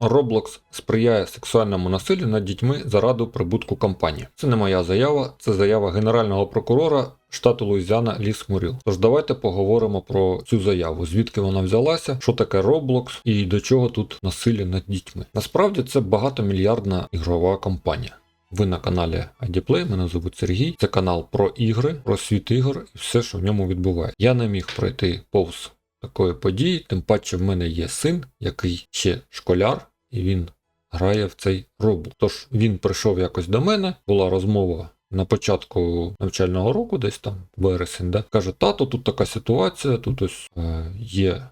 Roblox сприяє сексуальному насиллю над дітьми заради прибутку компанії. Це не моя заява, це заява генерального прокурора штату Луїзіана Ліс Муріл. Тож давайте поговоримо про цю заяву, звідки вона взялася, що таке Roblox і до чого тут насилля над дітьми. Насправді це багатомільярдна ігрова компанія. Ви на каналі IDPlay, мене звуть Сергій. Це канал про ігри, про світ ігор і все, що в ньому відбувається. Я не міг пройти повз такої події, тим паче в мене є син, який ще школяр, і він грає в цей Roblox. Тож він прийшов якось до мене, була розмова. На початку навчального року, десь там вересень, да, каже: тато, тут така ситуація, тут ось е, є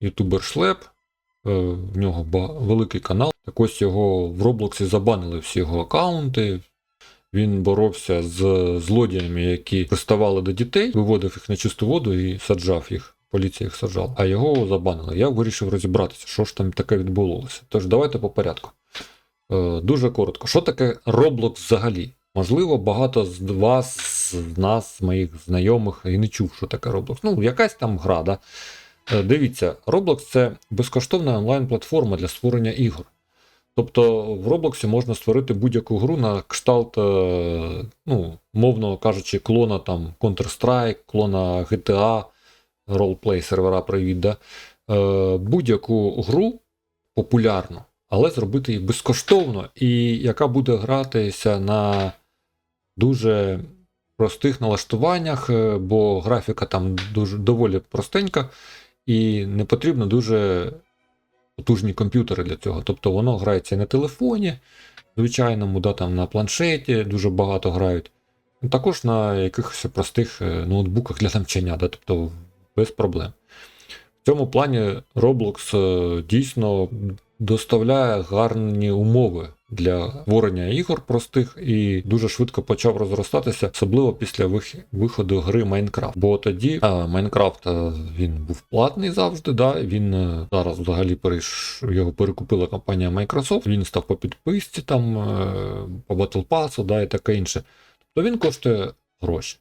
ютубер Шлеп, е, в нього великий канал. Так ось його в Роблоксі забанили всі його аккаунти. Він боровся з злодіями, які приставали до дітей, виводив їх на чисту воду і саджав їх. Поліція їх саджала. А його забанили. Я вирішив розібратися, що ж там таке відбулося. Тож давайте по порядку. Е, дуже коротко. Що таке Roblox взагалі? Можливо, багато з вас, з нас, з моїх знайомих, і не чув, що таке Roblox. Ну, якась там гра, да? Е, Дивіться, Roblox це безкоштовна онлайн-платформа для створення ігор. Тобто в Роблоксі можна створити будь-яку гру на кшталт, е, ну, мовно кажучи, клона там Counter-Strike, клона GTA, ролплей сервера привіт, да? е, будь-яку гру популярну, але зробити її безкоштовно, і яка буде гратися на дуже простих налаштуваннях, е, бо графіка там дуже доволі простенька, і не потрібно дуже потужні комп'ютери для цього. Тобто воно грається на телефоні, звичайному, да, там на планшеті дуже багато грають. Також на якихось простих е, ноутбуках для навчання, да, тобто без проблем. В цьому плані Roblox е, дійсно доставляє гарні умови для створення ігор простих і дуже швидко почав розростатися, особливо після вих- виходу гри Minecraft. Бо тоді а, Minecraft е, він був платний завжди. Да? Він е, зараз взагалі перейш... його перекупила компанія Microsoft. Він став по підписці там е, по Battle Pass, да, і таке інше. Тобто він коштує гроші.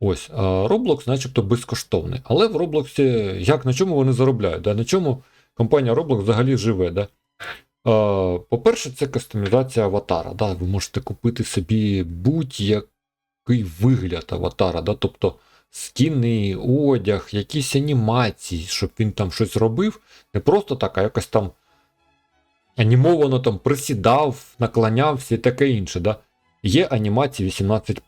Ось, а Roblox, начебто, безкоштовний. Але в Roblox, як на чому вони заробляють? Да? На чому компанія Roblox взагалі живе? Да? По-перше, це кастомізація аватара. Да? Ви можете купити собі будь-який вигляд аватара, да? тобто скіни, одяг, якісь анімації, щоб він там щось робив. Не просто так, а якось там анімовано там присідав, наклонявся і таке інше. Да? Є анімації 18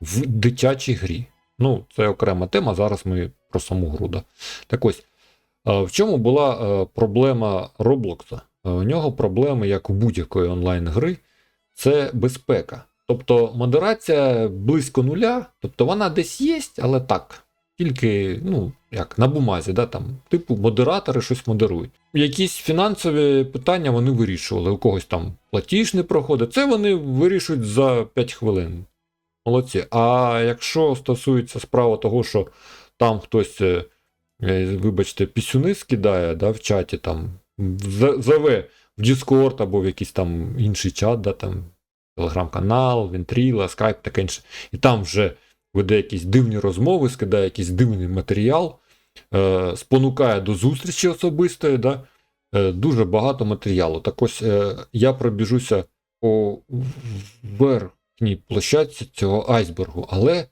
в дитячій грі. Ну, це окрема тема. Зараз ми про саму гру. Да. Так ось, е, в чому була е, проблема Роблокса? Е, У нього проблеми, як у будь-якої онлайн-гри, це безпека. Тобто модерація близько нуля, тобто вона десь є, але так. Тільки, ну, як на бумазі, да, там, типу, модератори щось модерують. Якісь фінансові питання вони вирішували. У когось там платіж не проходить. Це вони вирішують за 5 хвилин. Молодці. А якщо стосується справи того, що там хтось, е, е, вибачте, пісюни скидає да, в чаті, там, зове в Discord або в якийсь там інший чат, да, там, телеграм-канал, Вентріла, Skype, таке інше, і там вже веде якісь дивні розмови, скидає якийсь дивний матеріал, е, спонукає до зустрічі особистої, да, е, дуже багато матеріалу. Так ось е, я пробіжуся по верхній площадці цього айсбергу, але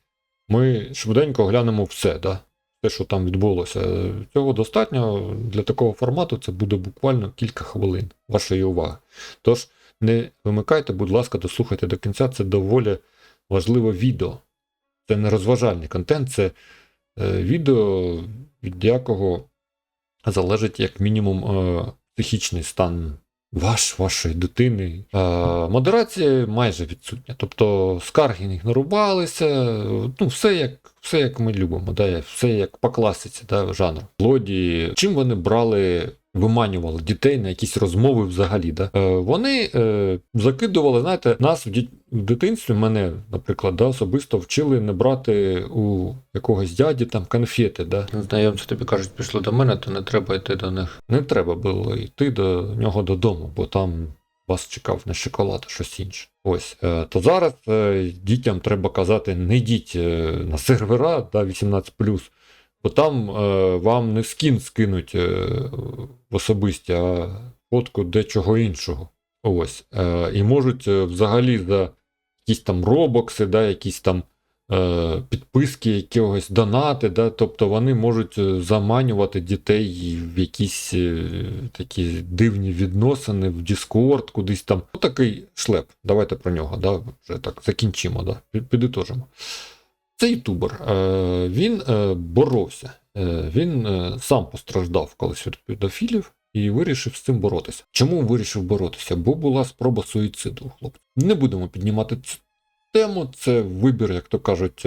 ми швиденько оглянемо все, да? те, що там відбулося. Цього достатньо для такого формату, це буде буквально кілька хвилин вашої уваги. Тож не вимикайте, будь ласка, дослухайте до кінця, це доволі важливе відео. Це не розважальний контент, це е, відео, від якого залежить як мінімум е, психічний стан ваш, вашої дитини. Е, модерація майже відсутня. Тобто скарги ігнорувалися, ну, все як, все як ми любимо, да, все як по класиці да, жанру. Злодії. Чим вони брали. Виманювали дітей на якісь розмови взагалі. Да? Е, вони е, закидували, знаєте, нас в, діт... в дитинстві, мене, наприклад, да, особисто вчили не брати у якогось дяді там конфети. Да? Знайомці тобі кажуть, пішли до мене, то не треба йти до них. Не треба було йти до нього додому, бо там вас чекав не шоколад, щось інше. Ось. Е, то зараз е, дітям треба казати, не йдіть е, на сервера да, 18 Бо там е, вам не скін скинуть е, в особисті, а фотку дечого іншого. Ось. Е, і можуть е, взагалі за якісь там робокси, да, якісь там е, підписки, якогось донати, да, тобто вони можуть е, заманювати дітей в якісь е, такі дивні відносини, в Discord, кудись там. Ну, такий шлеп. Давайте про нього, да, вже так закінчимо, да, під- підітожимо. Це ютубер. Е, він е, боровся. Е, він сам постраждав колись від педофілів і вирішив з цим боротися. Чому вирішив боротися? Бо була спроба суїциду у хлопця. Не будемо піднімати цю тему, це вибір, як то кажуть,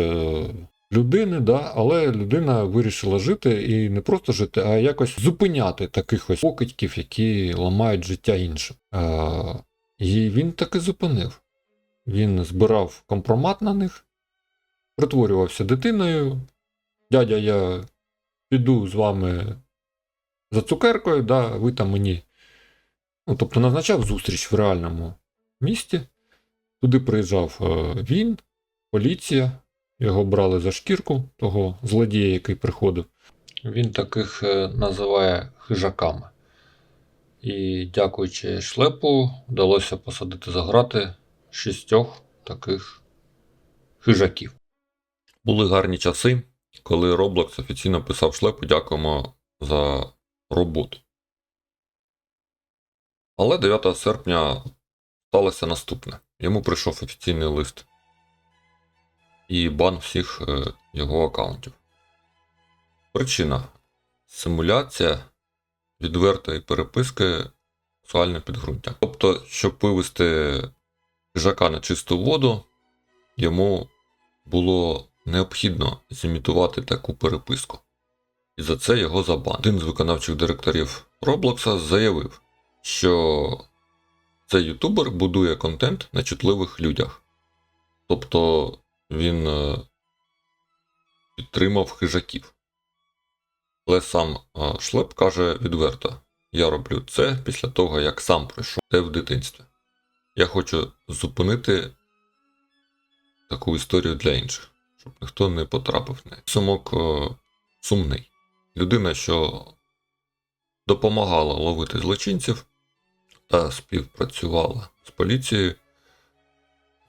людини, да? але людина вирішила жити і не просто жити, а якось зупиняти таких ось покидьків, які ламають життя іншим. І він таки зупинив. Він збирав компромат на них, притворювався дитиною. Дядя, я піду з вами за цукеркою, да, ви там мені. Ну, тобто назначав зустріч в реальному місті. Туди приїжджав е, він, поліція, його брали за шкірку, того злодія, який приходив. Він таких е, називає хижаками. І дякуючи шлепу, вдалося посадити за грати шістьох таких хижаків. Були гарні часи, коли Roblox офіційно писав шлепу дякуємо за роботу. Але 9 серпня сталося наступне. Йому прийшов офіційний лист і бан всіх е, його аккаунтів. Причина симуляція відвертої переписки сексуальне підґрунтя. Тобто, щоб вивести хижака на чисту воду, йому було необхідно зімітувати таку переписку. І за це його забан. Один з виконавчих директорів Роблокса заявив, що цей ютубер будує контент на чутливих людях. Тобто він е, підтримав хижаків. Але сам е, Шлеп каже відверто: я роблю це після того, як сам пройшов те в дитинстві. Я хочу зупинити таку історію для інших, щоб ніхто не потрапив в неї. Сумок е, сумний. Людина, що допомагала ловити злочинців та співпрацювала з поліцією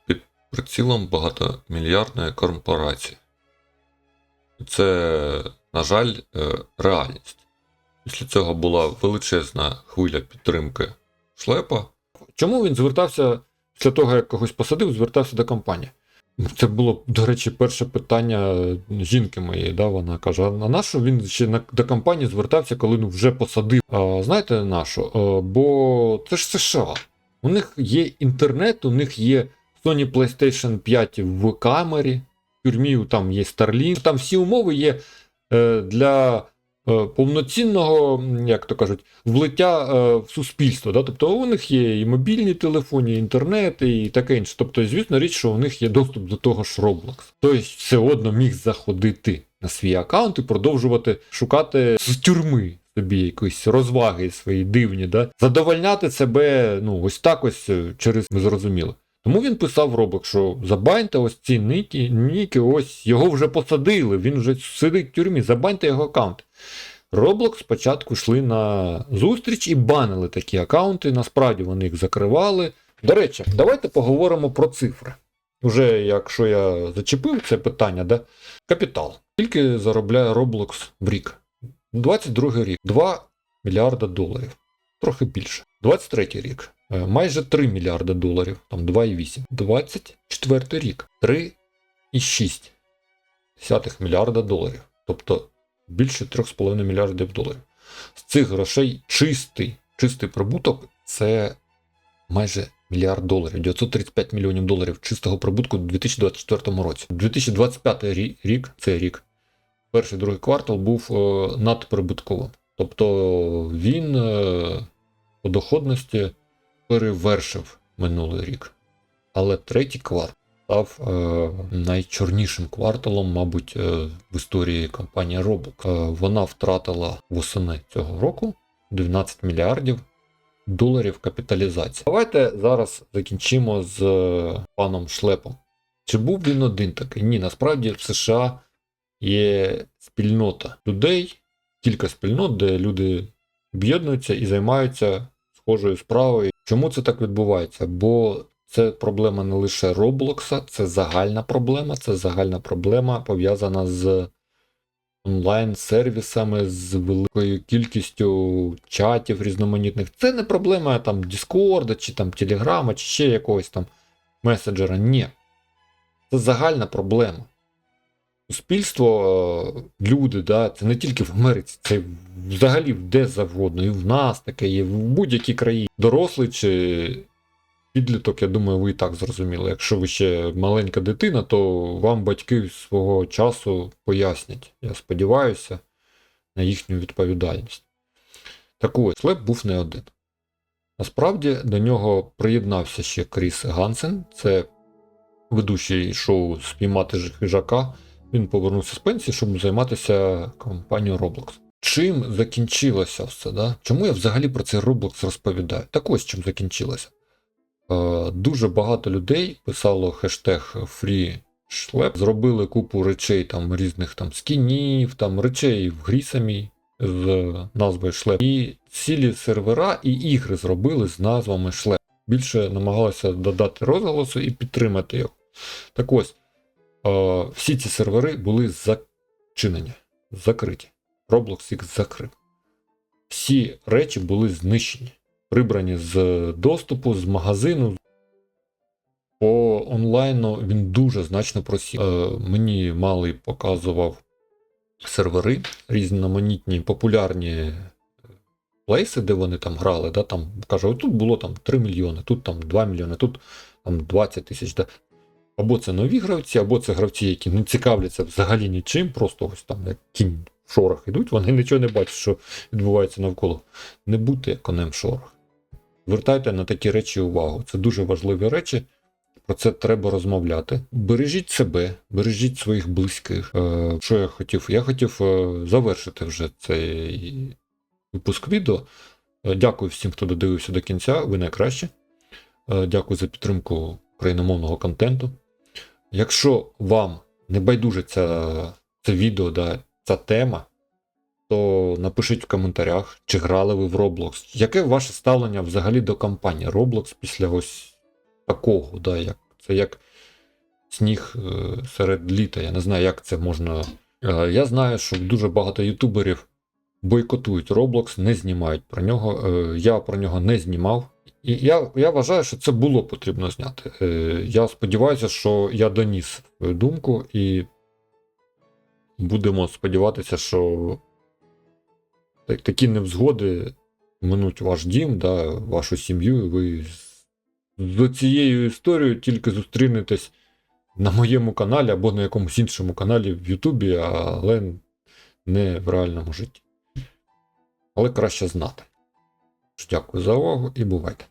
під прицілом багатомільярдної корпорації. І це, на жаль, е, реальність. Після цього була величезна хвиля підтримки шлепа. Чому він звертався після того, як когось посадив, звертався до компанії? Це було, до речі, перше питання жінки моєї. Да? Вона каже: а на що він ще на, до компанії звертався, коли ну, вже посадив? А, знаєте на що? А, бо це ж США. У них є інтернет, у них є Sony PlayStation 5 в камері, в тюрмі там є Starlink, там всі умови є е, для повноцінного, як то кажуть, влиття е, в суспільство. Да? Тобто у них є і мобільні телефони, і інтернет, і таке інше. Тобто, звісно, річ, що у них є доступ до того ж Roblox. Тобто все одно міг заходити на свій аккаунт і продовжувати шукати з тюрми собі якісь розваги свої дивні, да? задовольняти себе ну, ось так ось е, через ми зрозуміли. Тому він писав Roblox, що забаньте ось ці ніки, ніки, ось його вже посадили, він вже сидить в тюрмі, забаньте його аккаунт. Roblox спочатку йшли на зустріч і банили такі аккаунти. Насправді вони їх закривали. До речі, давайте поговоримо про цифри. Уже якщо я зачепив це питання, да? капітал. Скільки заробляє Roblox в рік? 22 рік 2 мільярда доларів. Трохи більше. 23 рік. Е, Майже 3 мільярда доларів, там 2,8. 24 рік 3,6 мільярда доларів. Тобто більше 3,5 мільярдів доларів. З цих грошей чистий, чистий прибуток це майже мільярд доларів, 935 мільйонів доларів чистого прибутку у 2024 році. 2025 рік, цей рік, перший другий квартал був е, надприбутковим. Тобто він е, по доходності перевершив минулий рік. Але третій квартал став е, найчорнішим кварталом, мабуть, е, в історії компанії Roblox. Е, вона втратила восени цього року 12 мільярдів доларів капіталізації. Давайте зараз закінчимо з е, паном Шлепом. Чи був він один такий? Ні, насправді в США є спільнота людей, кілька спільнот, де люди об'єднуються і займаються схожою справою. Чому це так відбувається? Бо це проблема не лише Роблокса, це загальна проблема. Це загальна проблема пов'язана з онлайн-сервісами, з великою кількістю чатів різноманітних. Це не проблема там Діскорда, чи там Телеграма, чи ще якогось там меседжера. Ні. Це загальна проблема. Суспільство, е, люди, да, це не тільки в Америці, це взагалі де завгодно. І в нас таке є, в будь-якій країні. Дорослий чи підліток, я думаю, ви і так зрозуміли. Якщо ви ще маленька дитина, то вам батьки свого часу пояснять. Я сподіваюся на їхню відповідальність. Так ось, Слеп був не один. Насправді до нього приєднався ще Кріс Гансен, це ведучий шоу Спіймати хижака. Він повернувся з пенсії, щоб займатися компанією Roblox. Чим закінчилося все? Да? Чому я взагалі про цей Roblox розповідаю? Так ось чим закінчилося. Е, дуже багато людей писало хештег FreeShlep, зробили купу речей там різних там скінів, там речей в грі самій з назвою Шлеп. І цілі сервера і ігри зробили з назвами Шлеп. Більше намагалися додати розголосу і підтримати його. Так ось, всі ці сервери були зачинені, закриті. Roblox їх закрив. Всі речі були знищені, прибрані з доступу, з магазину. По онлайну він дуже значно просів. Е, мені малий показував сервери, різноманітні, популярні плейси, де вони там грали. Да, там, каже, тут було там 3 мільйони, тут там 2 мільйони, тут там 20 тисяч. Да. Або це нові гравці, або це гравці, які не цікавляться взагалі нічим, просто ось там як кінь в шорах ідуть, вони нічого не бачать, що відбувається навколо. Не будьте конем в шорах. Звертайте на такі речі увагу. Це дуже важливі речі. Про це треба розмовляти. Бережіть себе, бережіть своїх близьких. Е, що я хотів? Я хотів е, завершити вже цей випуск відео. Е, Дякую всім, хто додивився до кінця. Ви найкращі. Е, Дякую за підтримку україномовного контенту. Якщо вам не байдуже ця, це відео, да, ця тема, то напишіть в коментарях, чи грали ви в Roblox. Яке ваше ставлення взагалі до кампанії Roblox після ось такого, да, як, це як сніг е, серед літа. Я не знаю, як це можна. Е, я знаю, що дуже багато ютуберів бойкотують Roblox, не знімають про нього. Е, я про нього не знімав. І я, я вважаю, що це було потрібно зняти. Е, я сподіваюся, що я доніс думку, і будемо сподіватися, що так- такі невзгоди минуть ваш дім, да, вашу сім'ю, і ви з цією історією тільки зустрінетесь на моєму каналі або на якомусь іншому каналі в Ютубі, але не в реальному житті. Але краще знати. Дякую за увагу і бувайте.